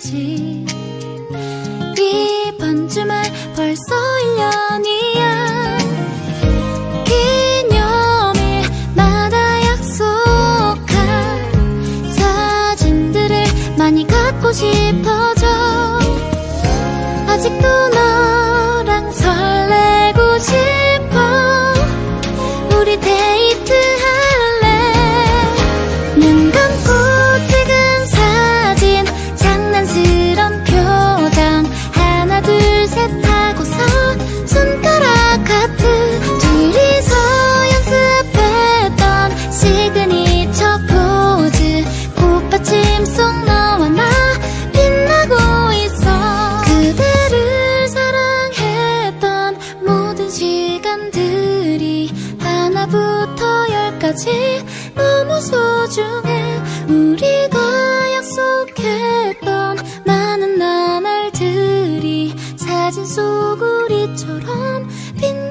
잊어뒀던 그대를 만난 지 이번 주말 벌써 1년이야. 기념일마다 약속한 사진들을 많이 갖고 싶어 열까지 너무 소중해. 우리가 약속했던 많은 나날들이 사진 속 우리처럼 있어